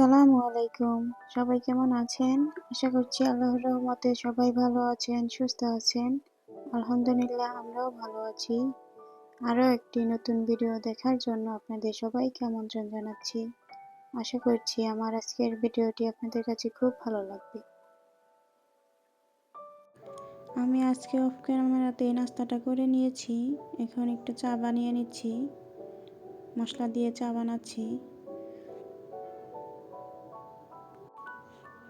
আসসালামু আলাইকুম। সবাই কেমন আছেন? আশা করছি আল্লাহর রহমতে সবাই ভালো আছেন, সুস্থ আছেন। আলহামদুলিল্লাহ, আমরাও ভালো আছি। আরও একটি নতুন ভিডিও দেখার জন্য আপনাদের সবাইকে আমন্ত্রণ জানাচ্ছি। আশা করছি আমার আজকের ভিডিওটি আপনাদের কাছে খুব ভালো লাগবে। আমি আজকে অফ ক্যামেরাতে নাস্তাটা করে নিয়েছি। এখন একটু চা বানিয়ে নিচ্ছি। মশলা দিয়ে চা বানাচ্ছি।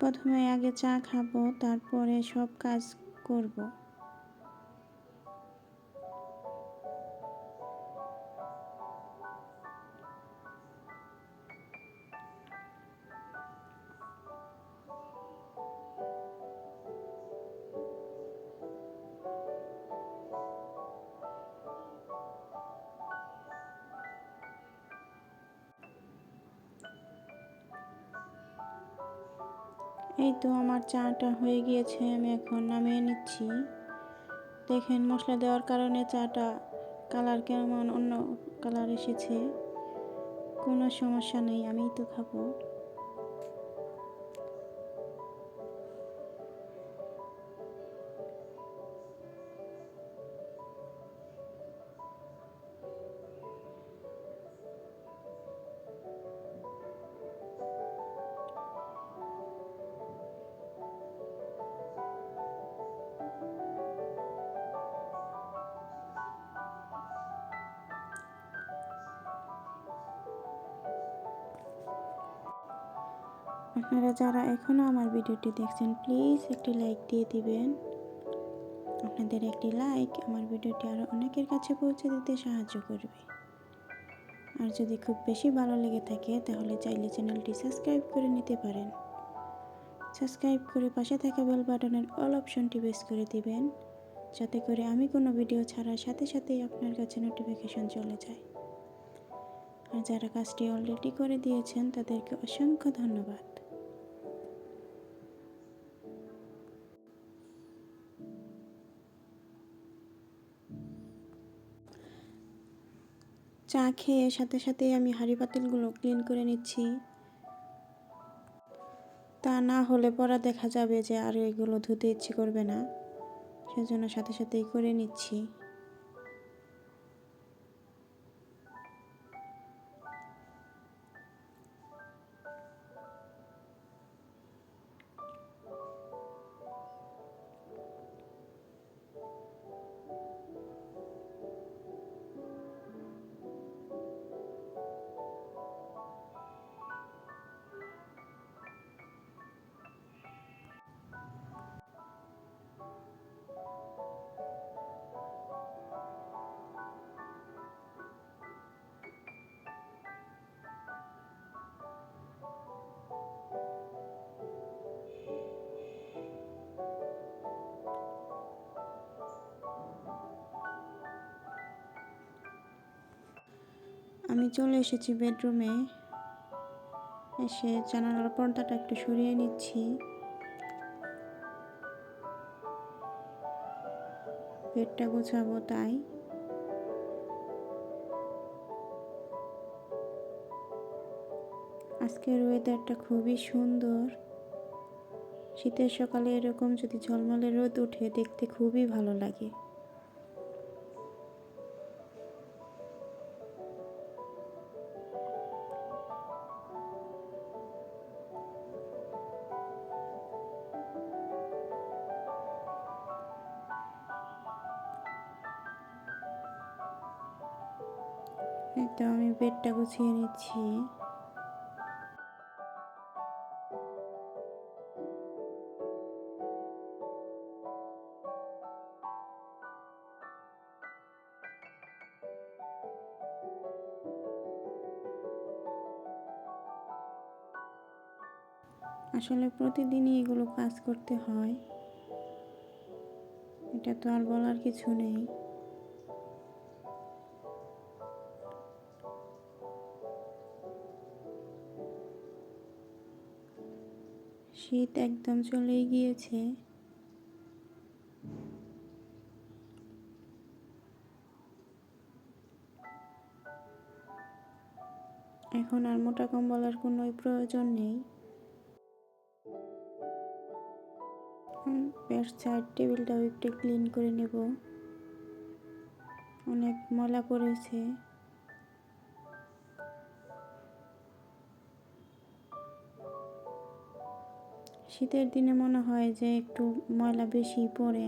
প্রথমে আগে চা খাব তারপরে সব কাজ করব। এই তো আমার চাটা হয়ে গিয়েছে, আমি এখন নামিয়ে নিচ্ছি। দেখেন মশলা দেওয়ার কারণে চাটা কালার কেমন, অন্য কালার এসেছে। কোনো সমস্যা নেই, আমিই তো খাব। আপনারা যারা এখনও আমার ভিডিওটি দেখছেন প্লিজ একটি লাইক দিয়ে দিবেন। আপনাদের একটি লাইক আমার ভিডিওটি আরও অনেকের কাছে পৌঁছে দিতে সাহায্য করবে। আর যদি খুব বেশি ভালো লেগে থাকে, তাহলে চাইলে চ্যানেলটি সাবস্ক্রাইব করে নিতে পারেন। সাবস্ক্রাইব করে পাশে থাকা বেল বাটনের অল অপশনটি বেস করে দিবেন, যাতে করে আমি কোনো ভিডিও ছাড়ার সাথে সাথেই আপনার কাছে নোটিফিকেশন চলে যায়। আর যারা কাজটি অলরেডি করে দিয়েছেন, তাদেরকে অসংখ্য ধন্যবাদ। চা খেয়ে সাথে সাথে আমি হাঁড়ি পাতিলগুলো ক্লিন করে নিচ্ছি। তা না হলে পরে দেখা যাবে যে আর এগুলো ধুতে ইচ্ছে করবে না। সেজন্য সাথে সাথেই করে নিচ্ছি। আমি চলে এসেছি বেডরুমে। এসে জানালার পর্দাটা একটু সরিয়ে নিচ্ছি। বেডটা গোছাবো তাই। আজকের ওয়েদারটা খুবই সুন্দর। শীতের সকালে এরকম যদি ঝলমলে রোদ উঠে দেখতে খুবই ভালো লাগে। তো আমি বেডটা গুছিয়ে নিচ্ছি। আসলে প্রতিদিনই এগুলো কাজ করতে হয়। এটা তো আর বলার কিছু নেই। শীত একদম চলেই গিয়েছে। এখন আর মোটা কম্বলের কোনো প্রয়োজন নেই। বেড সাইড টেবিলটাও একটু ক্লিন করে নেব। অনেক ময়লা পড়েছে। শীতের দিনে মনে হয় যে একটু ময়লা বেশি পড়ে।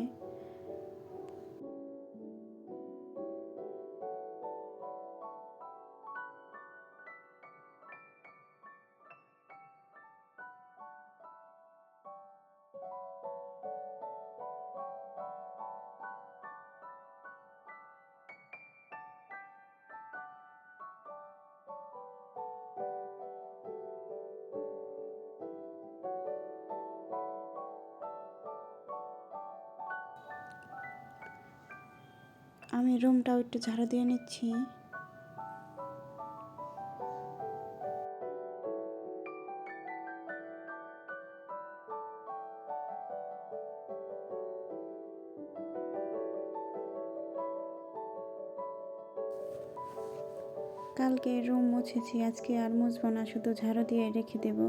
আমি রুমটাও একটু ঝাড়ু দিয়ে নিচ্ছি। কালকে রুম মুছেছি, আজকে আর মুছবো না, শুধু ঝাড়ু দিয়ে রেখে দেবো।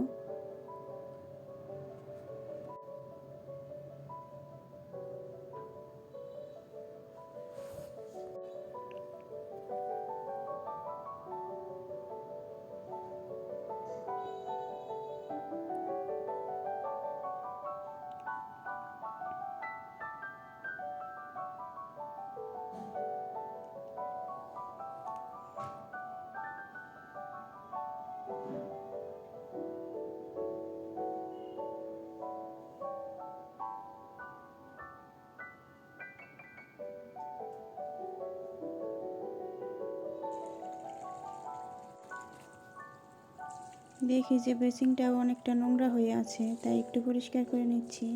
দেখি যে বেসিংটাও অনেকটা নোংরা হয়ে আছে, তাই একটু পরিষ্কার করে নিচ্ছি।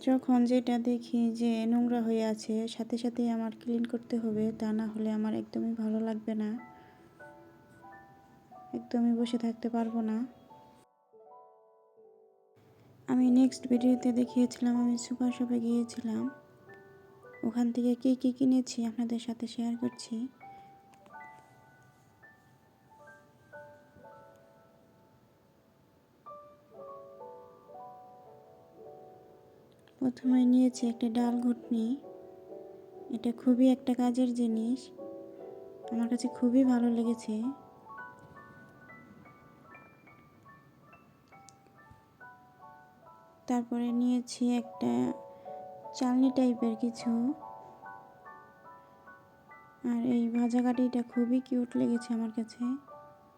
যখন যেটা দেখি যে নোংরা হয়ে আছে, সাথে সাথেই আমার ক্লিন করতে হবে, তা না হলে আমার একদমই ভালো লাগবে না। একদমই বসে থাকতে পারব না। আমি নেক্সট ভিডিওতে দেখিয়েছিলাম, আমি সুপার শপে গিয়েছিলাম। ওখান থেকে কী কী কিনেছি আপনাদের সাথে শেয়ার করছি? প্রথমে নিয়েছি একটা ডাল ঘুটনি। এটা খুবই একটা কাজের জিনিস। আমার কাছে খুবই ভালো লেগেছে। তারপরে নিয়েছি একটা চালনি টাইপের কিছু। আর এই ভাজা কাঠিটা খুবই কিউট লেগেছে আমার কাছে,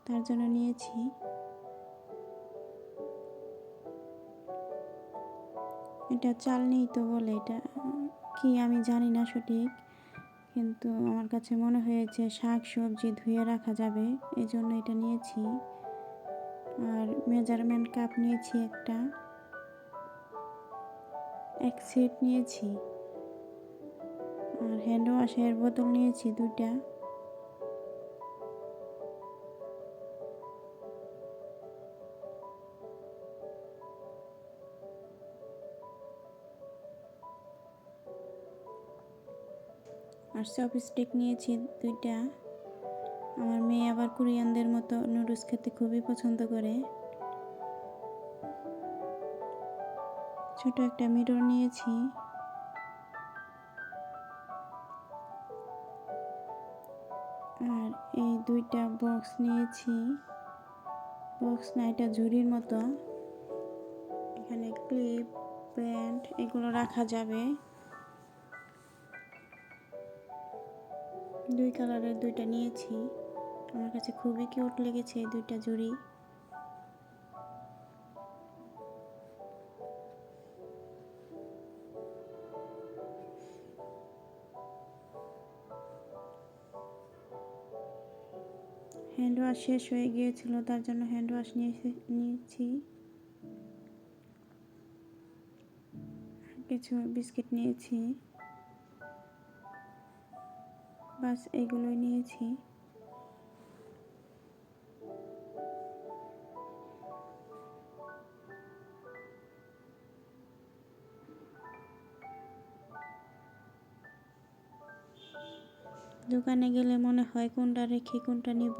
তার জন্য নিয়েছি। এটা চালনি তো বলে, এটা কি আমি জানি না সঠিক, কিন্তু আমার কাছে মনে হয়েছে শাক সবজি ধুয়ে রাখা যাবে, এই জন্য এটা নিয়েছি। আর মেজারমেন্ট কাপ নিয়েছি একটা। এক সেট নিয়েছি। আর হ্যান্ড ওয়াশের বোতল নিয়েছি দুইটা। আর চপস্টিক নিয়েছি দুইটা। আমার মেয়ে আবার কোরিয়ানদের মতো নুডলস খেতে খুবই পছন্দ করে। ছোট একটা মিরর নিয়েছি। আর এই দুইটা বক্স নিয়েছি। বক্স না, এটা ঝুড়ির মতো। এখানে ক্লিপ, প্যান্ট, এগুলো রাখা যাবে। দুই কালারের দুইটা নিয়েছি। আমার কাছে খুবই কিউট লেগেছে এই দুইটা জুড়ি হ্যান্ড ওয়াশ শেষ হয়ে গিয়েছিল, তার জন্য হ্যান্ড ওয়াশ নিয়ে নিয়েছি। কিছু বিস্কিট নিয়েছি। বাস, এগুলোই নিয়েছি। দোকানে গেলে মনে হয় কোনটা রেখে কোনটা নিব।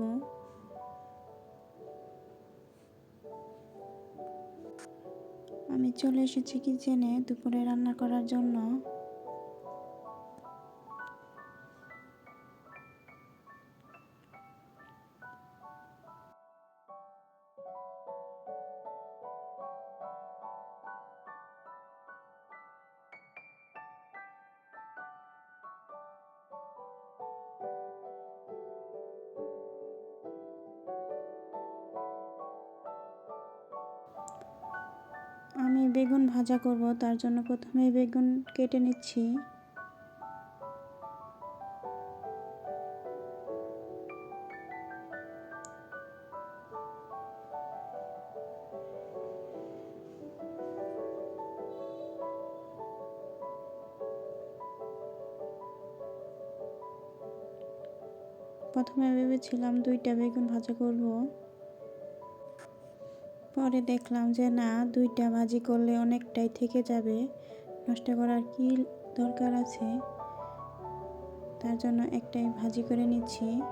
আমি চলে এসেছি কিচেনে দুপুরে রান্না করার জন্য। বেগুন ভাজা করব, তার জন্য প্রথমে বেগুন কেটে নিচ্ছি। প্রথমে ভেবেছিলাম দুইটা বেগুন ভাজা করব। পরে দেখলাম যে না, দুইটা ভাজি করলে অনেকটাই থেকে যাবে। নষ্ট করার কি দরকার আছে? তার জন্য একটাই ভাজি করে নিচ্ছি।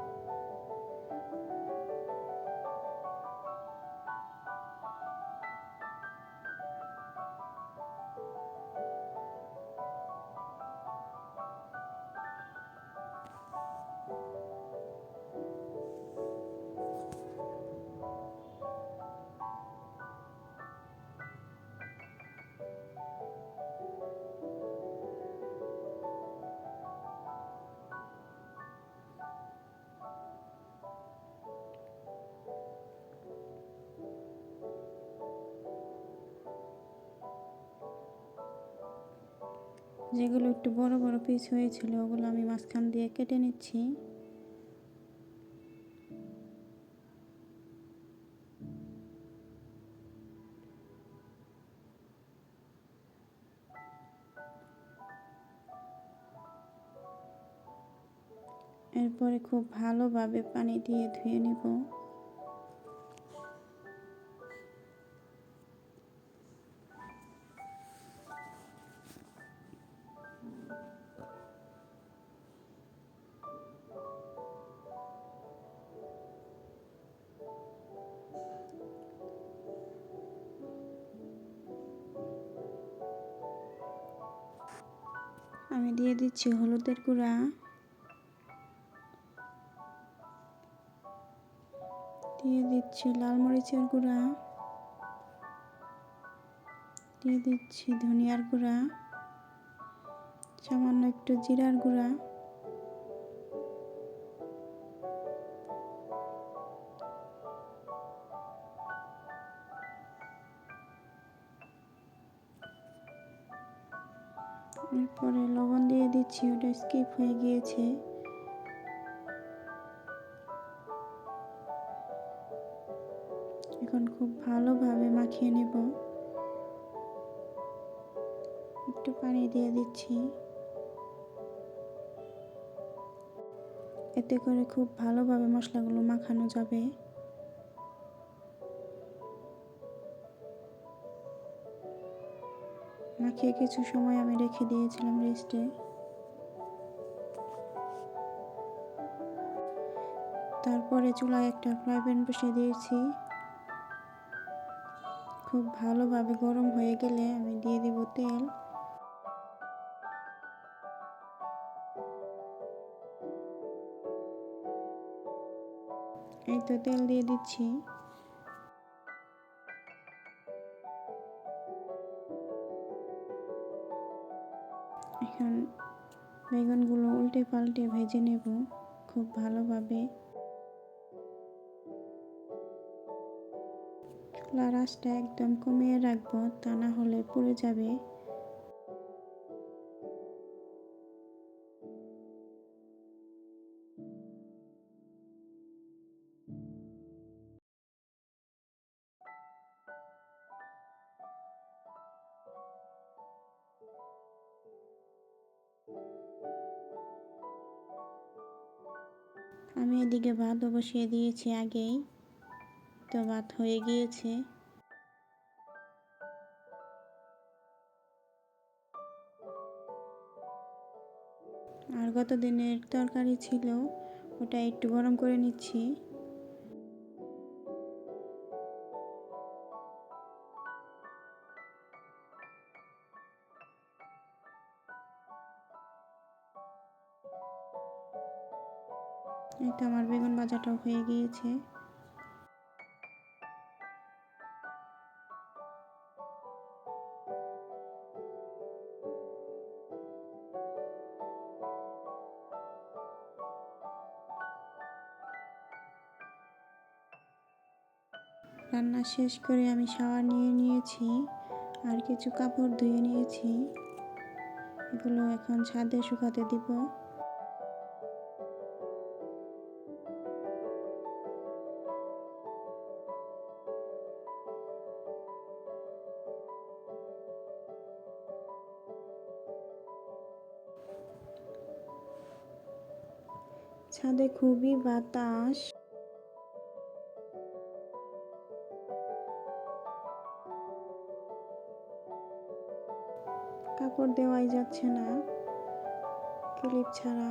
যেগুলো একটু বড় বড় পিস হয়েছিল, ওগুলো আমি মাঝখান দিয়ে কেটে নিচ্ছি। এরপরে খুব ভালোভাবে পানি দিয়ে ধুয়ে নিব। আমি দিয়ে দিচ্ছি হলুদের গুঁড়া। দিয়ে দিচ্ছি লাল মরিচের গুঁড়া। দিয়ে দিচ্ছি ধনিয়ার গুঁড়া। সামান্য একটু জিরার গুঁড়া। এরপরে লবণ দিয়ে দিচ্ছি, ওটা স্কিপ হয়ে গিয়েছে। এখন খুব ভালোভাবে মাখিয়ে নেব। একটু পানি দিয়ে দিচ্ছি। এতে করে খুব ভালোভাবে মশলাগুলো মাখানো যাবে। মাখিয়ে কিছু সময় আমি রেখে দিয়েছিলাম রেস্টে। তারপরে চুলায় একটা ফ্রাই প্যান বসিয়ে দিয়েছি। খুব ভালোভাবে গরম হয়ে গেলে আমি দিয়ে দিব তেল। এই তো তেল দিয়ে দিচ্ছি। এখন বেগুনগুলো উল্টে পাল্টে ভেজে নেব খুব ভালোভাবে। চুলা রাসটা একদম কমিয়ে রাখব, তা না হলে পুড়ে যাবে। আমি এদিকে ভাতও বসিয়ে দিয়েছি আগেই। তো ভাত হয়ে গিয়েছে। আর গত দিনের তরকারি ছিল, ওটা একটু গরম করে নিচ্ছি। এই তো আমার বেগুন ভাজাটাও হয়ে গিয়েছে। রান্না শেষ করে আমি শাওয়ার নিয়ে নিয়েছি, আর কিছু কাপড় ধুয়ে নিয়েছি। এগুলো এখন ছাদে শুকাতে দিব। ছাদে খুবই বাতাস। কাপড় দেওয়াই যাচ্ছে না ক্লিপ ছাড়া।